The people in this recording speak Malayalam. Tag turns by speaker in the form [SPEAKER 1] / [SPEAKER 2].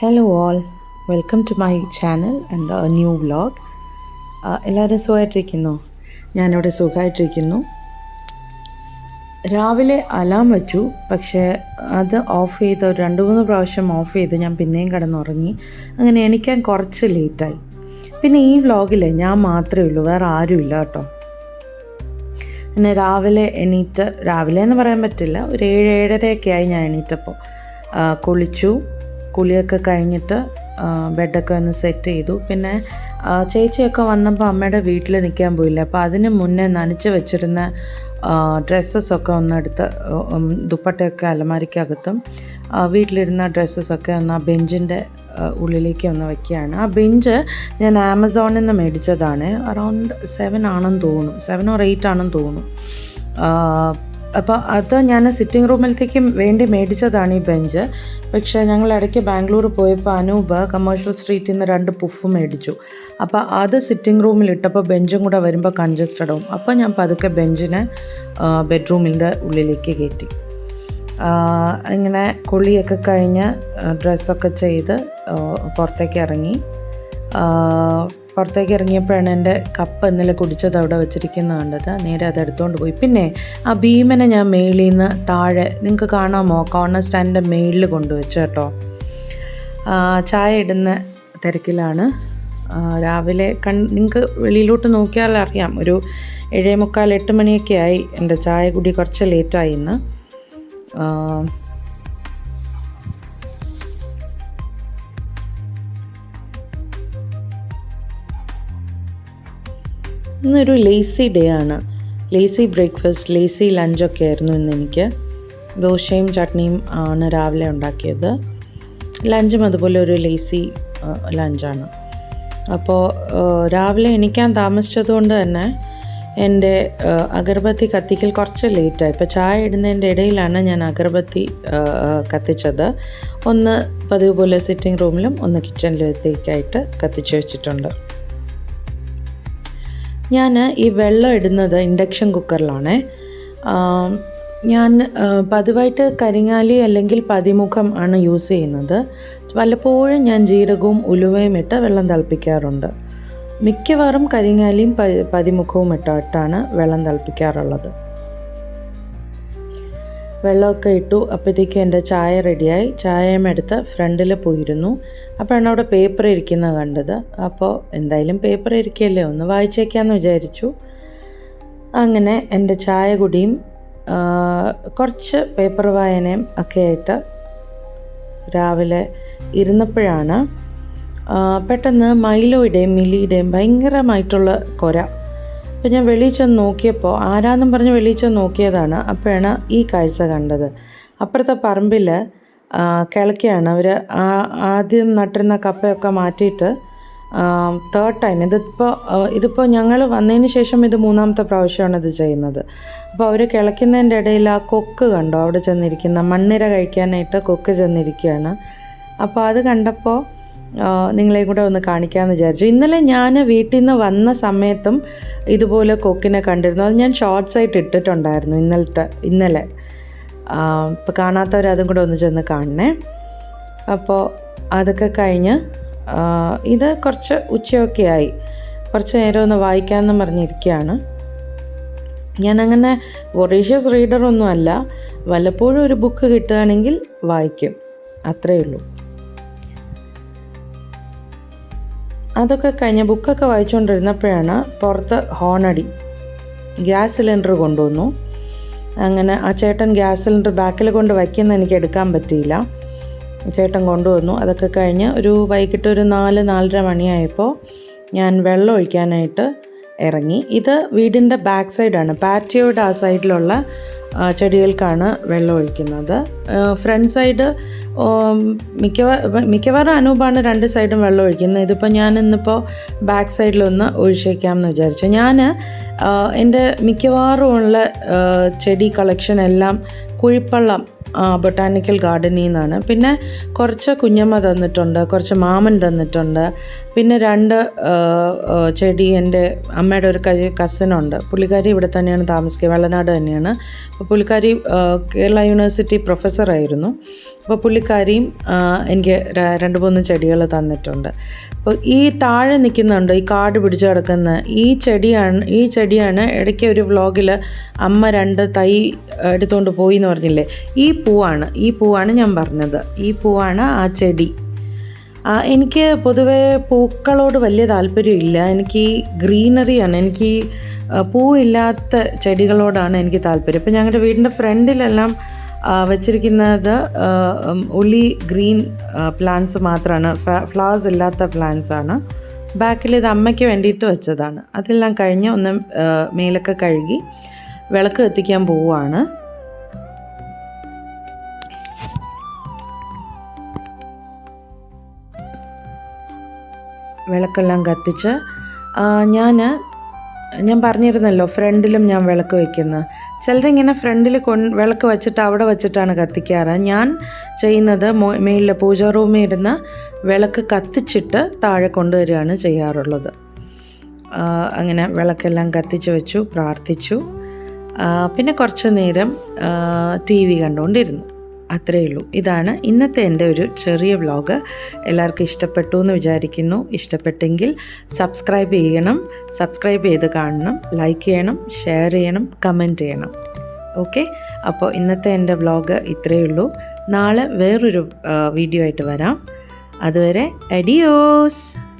[SPEAKER 1] Hello all welcome to my channel and new vlog എല്ലാവരും സുഖമായിട്ടിരിക്കുന്നു? ഞാനിവിടെ സുഖമായിട്ടിരിക്കുന്നു. രാവിലെ അലാം വെച്ചു. പക്ഷേ അത് ഓഫ് ചെയ്ത് ഒരു രണ്ട് മൂന്ന് പ്രാവശ്യം ഓഫ് ചെയ്ത് ഞാൻ പിന്നെയും കിടന്നുറങ്ങി. അങ്ങനെ എണിക്കാൻ കുറച്ച് ലേറ്റായി പിന്നെ ഈ വ്ലോഗിൽ ഞാൻ മാത്രമേ ഉള്ളൂ. വേറെ ആരുമില്ല കേട്ടോ. പിന്നെ രാവിലെ എണീറ്റ് രാവിലെ എന്ന് പറയാൻ പറ്റില്ല. ഒരു ഏഴ് ഏഴരയൊക്കെ ആയി ഞാൻ എണീറ്റപ്പോൾ. കുളിച്ചു. കുളിയൊക്കെ കഴിഞ്ഞിട്ട് ബെഡൊക്കെ ഒന്ന് സെറ്റ് ചെയ്തു. പിന്നെ ചേച്ചിയൊക്കെ വന്നപ്പോൾ അമ്മയുടെ വീട്ടിൽ നിൽക്കാൻ പോയില്ല. അപ്പോൾ അതിന് മുന്നേ നനച്ച് വെച്ചിരുന്ന ഡ്രസ്സസൊക്കെ ഒന്നെടുത്ത് ദുപ്പട്ടയൊക്കെ അലമാരിക്കകത്തും വീട്ടിലിരുന്ന ഡ്രസ്സസൊക്കെ ഒന്ന് ആ ബെഞ്ചിന്റെ ഉള്ളിലേക്ക് ഒന്ന് വയ്ക്കുകയാണ് ആ ബെഞ്ച് ഞാൻ ആമസോണിൽ നിന്ന് മേടിച്ചതാണ്. അറൗണ്ട് സെവൻ ആണെന്ന് തോന്നുന്നു. സെവൻ ഓർ എയ്റ്റ് ആണെന്ന് തോന്നുന്നു. അപ്പോൾ അത് ഞാൻ സിറ്റിംഗ് റൂമിലത്തേക്ക് വേണ്ടി മേടിച്ചതാണ് ഈ ബെഞ്ച് പക്ഷേ ഞങ്ങൾ ഇടയ്ക്ക് ബാംഗ്ലൂർ പോയപ്പോൾ അനൂപ് കമേഴ്ഷ്യൽ സ്ട്രീറ്റിൽ നിന്ന് രണ്ട് പുഫ് മേടിച്ചു. അപ്പോൾ അത് സിറ്റിംഗ് റൂമിൽ ഇട്ടപ്പോൾ ബെഞ്ചും കൂടെ വരുമ്പോൾ കൺജസ്റ്റഡ് ആവും. അപ്പോൾ ഞാൻ പതുക്കെ ബെഞ്ചിനെ ബെഡ്റൂമിന്റെ ഉള്ളിലേക്ക് കയറ്റി. ഇങ്ങനെ കുളിയൊക്കെ കഴിഞ്ഞ് ഡ്രസ്സൊക്കെ ചെയ്ത് പുറത്തേക്ക് ഇറങ്ങി. പുറത്തേക്ക് ഇറങ്ങിയപ്പോഴാണ് എന്റെ കപ്പ് ഇന്നലെ കുടിച്ചത് അവിടെ വെച്ചിരിക്കുന്നത് കണ്ടത്. നേരെ അത് എടുത്തുകൊണ്ട് പോയി. പിന്നെ ആ ഭീമനെ ഞാൻ മേളിൽ നിന്ന് താഴെ നിങ്ങൾക്ക് കാണാമോ? കോർണർ സ്റ്റാൻഡിന്റെ മേളിൽ കൊണ്ടുവച്ചു കേട്ടോ. ചായ ഇടുന്ന തിരക്കിലാണ്. രാവിലെ കൺ നിങ്ങൾക്ക് വെളിയിലോട്ട് നോക്കിയാൽ അറിയാം. ഒരു ഏഴേ മുക്കാൽ എട്ട് മണിയൊക്കെ ആയി എന്റെ ചായ കുടി കുറച്ച് ലേറ്റായി ഇന്ന്. ഇന്നൊരു ലേസി ഡേ ആണ്. ലേസി ബ്രേക്ക്ഫാസ്റ്റ് ലേസി ലഞ്ചൊക്കെ ആയിരുന്നു ഇന്ന് എനിക്ക്. ദോശയും ചട്നിയും ആണ് രാവിലെ ഉണ്ടാക്കിയത്. ലഞ്ചും അതുപോലെ ഒരു ലേസി ലഞ്ചാണ് അപ്പോൾ രാവിലെ എണീക്കാൻ താമസിച്ചതുകൊണ്ട് തന്നെ എന്റെ അഗർബത്തി കത്തിക്കൽ കുറച്ച് ലേറ്റായി ഇപ്പോൾ ചായ ഇടുന്നതിന്റെ ഇടയിലാണ് ഞാൻ അഗർബത്തി കത്തിച്ചത്. ഒന്ന് പതിവ് പോലെ സിറ്റിംഗ് റൂമിലും ഒന്ന് കിച്ചണിലും എത്തിക്കായിട്ട് കത്തിച്ച് വെച്ചിട്ടുണ്ട്. ഞാൻ ഈ വെള്ളം ഇടുന്നത് ഇൻഡക്ഷൻ കുക്കറിലാണ്. ഞാൻ പതിവായിട്ട് കരിങ്ങാലി അല്ലെങ്കിൽ പതിമുഖം ആണ് യൂസ് ചെയ്യുന്നത്. വല്ലപ്പോഴും ഞാൻ ജീരകവും ഉലുവയും ഇട്ട് വെള്ളം തിളപ്പിക്കാറുണ്ട്. മിക്കവാറും കരിങ്ങാലിയും പതിമുഖവും ഇട്ടിട്ടാണ് വെള്ളം തിളപ്പിക്കാറുള്ളത്. വെള്ളമൊക്കെ ഇട്ടു. അപ്പോഴത്തേക്കും എന്റെ ചായ റെഡിയായി. ചായയും എടുത്ത് ഫ്രണ്ടിൽ പോയിരുന്നു. അപ്പോഴാണ് അവിടെ പേപ്പർ ഇരിക്കുന്നത് കണ്ടത്. അപ്പോൾ എന്തായാലും പേപ്പർ ഇരിക്കുകയല്ലേ? ഒന്ന് വായിച്ചേക്കാമെന്ന് വിചാരിച്ചു. അങ്ങനെ എന്റെ ചായ കുടിയും കുറച്ച് പേപ്പർ വായനയും ഒക്കെ ആയിട്ട് രാവിലെ ഇരുന്നപ്പോഴാണ് പെട്ടെന്ന് മൈലോയുടെയും മിലിയുടെയും ഭയങ്കരമായിട്ടുള്ള കൊര. അപ്പോൾ ഞാൻ വെളിയിൽ നോക്കിയപ്പോൾ ആരാന്നും പറഞ്ഞ് വെളിയിൽ നോക്കിയതാണ്. അപ്പോഴാണ് ഈ കാഴ്ച കണ്ടത്. അപ്പുറത്തെ പറമ്പിൽ കിളക്കുകയാണ് അവർ ആദ്യം നട്ടിരുന്ന കപ്പയൊക്കെ മാറ്റിയിട്ട് തേർഡ് ടൈം ഇതിപ്പോൾ ഇതിപ്പോൾ ഞങ്ങൾ വന്നതിന് ശേഷം ഇത് മൂന്നാമത്തെ പ്രാവശ്യമാണ് ഇത് ചെയ്യുന്നത്. അപ്പോൾ അവർ കിളയ്ക്കുന്നതിന്റെ ഇടയിൽ ആ കൊക്ക് കണ്ടോ? അവിടെ ചെന്നിരിക്കുന്ന മണ്ണിര കഴിക്കാനായിട്ട് കൊക്ക് ചെന്നിരിക്കുകയാണ്. അപ്പോൾ അത് കണ്ടപ്പോൾ നിങ്ങളെയും കൂടെ ഒന്ന് കാണിക്കാമെന്ന് വിചാരിച്ചു. ഇന്നലെ ഞാൻ വീട്ടിൽ നിന്ന് വന്ന സമയത്തും ഇതുപോലെ കൊക്കിനെ കണ്ടിരുന്നു. അത് ഞാൻ ഷോർട്സ് ആയിട്ട് ഇട്ടിട്ടുണ്ടായിരുന്നു ഇന്നലത്തെ ഇന്നലെ. ഇപ്പോൾ കാണാത്തവർ അതും കൂടെ ഒന്ന് ചെന്ന് കാണണേ. അപ്പോൾ അതൊക്കെ കഴിഞ്ഞ് ഇത് കുറച്ച് ഉച്ചയൊക്കെ ആയി. കുറച്ച് നേരം ഒന്ന് വായിക്കാമെന്ന് പറഞ്ഞിരിക്കുകയാണ്. ഞാനങ്ങനെ വൊറീഷ്യസ് റീഡറൊന്നും അല്ല വല്ലപ്പോഴും ഒരു ബുക്ക് കിട്ടുകയാണെങ്കിൽ വായിക്കും. അത്രയേ ഉള്ളൂ. അതൊക്കെ കഴിഞ്ഞ് ബുക്കൊക്കെ വായിച്ചുകൊണ്ടിരുന്നപ്പോഴാണ് പുറത്ത് ഹോണടി. ഗ്യാസ് സിലിണ്ടർ കൊണ്ടുവന്നു. അങ്ങനെ ആ ചേട്ടൻ ഗ്യാസ് സിലിണ്ടർ ബാക്കിൽ കൊണ്ട് വയ്ക്കുന്ന എനിക്ക് എടുക്കാൻ പറ്റിയില്ല. ചേട്ടൻ കൊണ്ടുവന്നു. അതൊക്കെ കഴിഞ്ഞ് ഒരു വൈകിട്ട് ഒരു നാല് നാലര മണിയായപ്പോൾ ഞാൻ വെള്ളം ഒഴിക്കാനായിട്ട് ഇറങ്ങി. ഇത് വീടിന്റെ ബാക്ക് സൈഡാണ്. പാറ്റിയോയുടെ ആ സൈഡിലുള്ള ചെടികൾക്കാണ് വെള്ളം ഒഴിക്കുന്നത്. ഫ്രണ്ട് സൈഡ് മിക്കവാറും മിക്കവാറും അനൂപാണ് രണ്ട് സൈഡും വെള്ളം ഒഴിക്കുന്നത്. ഇതിപ്പോൾ ഞാൻ ഇന്നിപ്പോൾ ബാക്ക് സൈഡിലൊന്ന് ഒഴിച്ചേക്കാം എന്ന് വിചാരിച്ചു ഞാൻ എന്റെ മിക്കവാറും ഉള്ള ചെടി കളക്ഷൻ എല്ലാം കുഴിപ്പള്ളം ബൊട്ടാനിക്കൽ ഗാർഡനിൽ നിന്നാണ്. പിന്നെ കുറച്ച് കുഞ്ഞമ്മ തന്നിട്ടുണ്ട് കുറച്ച് മാമൻ തന്നിട്ടുണ്ട്. പിന്നെ രണ്ട് ചെടി എന്റെ അമ്മയുടെ ഒരു കൈ കസിനുണ്ട്. പുള്ളിക്കാരി ഇവിടെ തന്നെയാണ് താമസിക്കുക വെള്ളനാട് തന്നെയാണ്. അപ്പോൾ പുള്ളിക്കാരി കേരള യൂണിവേഴ്സിറ്റി പ്രൊഫസറായിരുന്നു അപ്പോൾ പുള്ളിക്കാരിയും എനിക്ക് രണ്ട് മൂന്ന് ചെടികൾ തന്നിട്ടുണ്ട്. അപ്പോൾ ഈ താഴെ നിൽക്കുന്നുണ്ട് ഈ കാട് പിടിച്ച് കിടക്കുന്ന ഈ ചെടിയാണ് ഈ ചെടിയാണ് ഇടയ്ക്ക് ഒരു വ്ളോഗിൽ അമ്മ രണ്ട് തൈ എടുത്തുകൊണ്ട് പോയി എന്ന് പറഞ്ഞില്ലേ? ഈ പൂവാണ് ഈ പൂവാണ് ഞാൻ പറഞ്ഞത്. ഈ പൂവാണ് ആ ചെടി. എനിക്ക് പൊതുവേ പൂക്കളോട് വലിയ താല്പര്യമില്ല. എനിക്ക് ഗ്രീനറിയാണ് എനിക്ക് പൂവില്ലാത്ത ചെടികളോടാണ് എനിക്ക് താല്പര്യം. ഇപ്പം ഞങ്ങളുടെ വീടിന്റെ ഫ്രണ്ടിലെല്ലാം വെച്ചിരിക്കുന്നത് ഉള്ളി ഗ്രീൻ പ്ലാന്റ്സ് മാത്രമാണ് ഫ്ലവേഴ്സ് ഇല്ലാത്ത പ്ലാന്റ്സ് ആണ് ബാക്കിൽ ഇത് അമ്മയ്ക്ക് വേണ്ടിയിട്ട് വെച്ചതാണ്. അതെല്ലാം കഴിഞ്ഞ് ഒന്ന് മേലൊക്കെ കഴുകി വിളക്ക് കത്തിക്കാൻ പോവുകയാണ്. വിളക്കെല്ലാം കത്തിച്ച് ഞാൻ ഞാൻ പറഞ്ഞിരുന്നല്ലോ ഫ്രണ്ടിലും ഞാൻ വിളക്ക് വയ്ക്കുന്നത് ചിലരിങ്ങനെ ഫ്രണ്ടിൽ കൊ വിളക്ക് വെച്ചിട്ട് അവിടെ വെച്ചിട്ടാണ് കത്തിക്കാറ്. ഞാൻ ചെയ്യുന്നത് മേളിലെ പൂജാ റൂമിൽ ഇരുന്ന് വിളക്ക് കത്തിച്ചിട്ട് താഴെ കൊണ്ടുവരികയാണ് ചെയ്യാറുള്ളത്. അങ്ങനെ വിളക്കെല്ലാം കത്തിച്ച് വെച്ചു പ്രാർത്ഥിച്ചു. പിന്നെ കുറച്ച് നേരം ടി വി കണ്ടുകൊണ്ടിരുന്നു. അത്രയേ ഉള്ളൂ. ഇതാണ് ഇന്നത്തെ എന്റെ ഒരു ചെറിയ വ്ലോഗ്. എല്ലാവർക്കും ഇഷ്ടപ്പെട്ടു എന്ന് വിചാരിക്കുന്നു. ഇഷ്ടപ്പെട്ടെങ്കിൽ സബ്സ്ക്രൈബ് ചെയ്യണം. സബ്സ്ക്രൈബ് ചെയ്ത് കാണണം. ലൈക്ക് ചെയ്യണം. ഷെയർ ചെയ്യണം. കമന്റ് ചെയ്യണം. ഓക്കെ? അപ്പോൾ ഇന്നത്തെ എന്റെ വ്ലോഗ് ഇത്രയേ ഉള്ളൂ. നാളെ വേറൊരു വീഡിയോ ആയിട്ട് വരാം. അതുവരെ അഡിയോസ്.